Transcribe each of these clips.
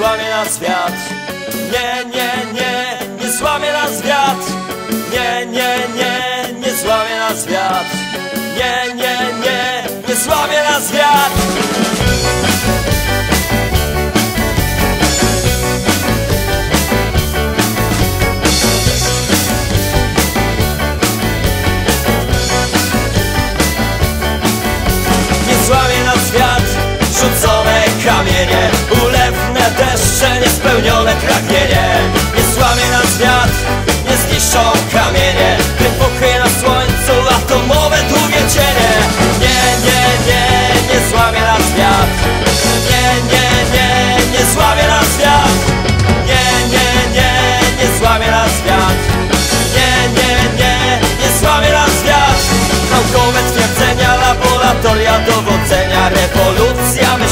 złamie nas wiatr. Nie, nie, nie, nie złamie nas wiatr. Nie, nie, nie, nie złamie nas wiatr złamie nas wiatr Nie złamie nas wiatr, rzucone kamienie. Ulewne deszcze, niespełnione pragnienie. Nie złamie nas wiatr, nie zniszczą kamienie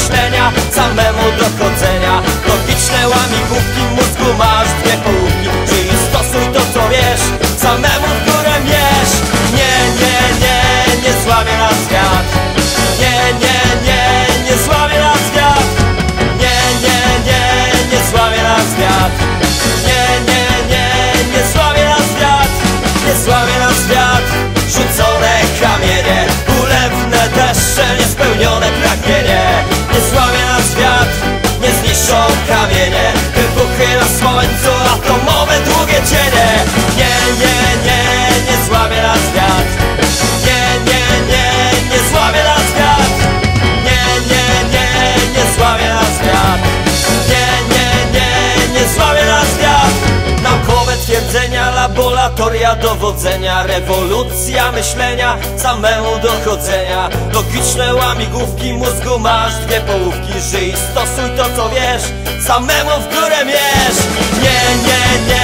myślenia, samemu dochodzenia Logiczne łamigłówki mózgu masz dwie połówki. Czyli stosuj to co wiesz, samemu w górę mierz. Nie, nie, nie, nie złamie nas wiatr. Nie, nie, nie, nie złamie nas wiatr. Nie, nie, nie, nie złamie nas wiatr. Nie, nie, nie, nie złamie nas wiatr. Nie złamie Nie zniszczą laboratoria dowodzenia Rewolucja myślenia, samemu dochodzenia. Logiczne łamigłówki mózgu masz dwie połówki. Żyj, stosuj to co wiesz, samemu w górę mierz. Nie, nie, nie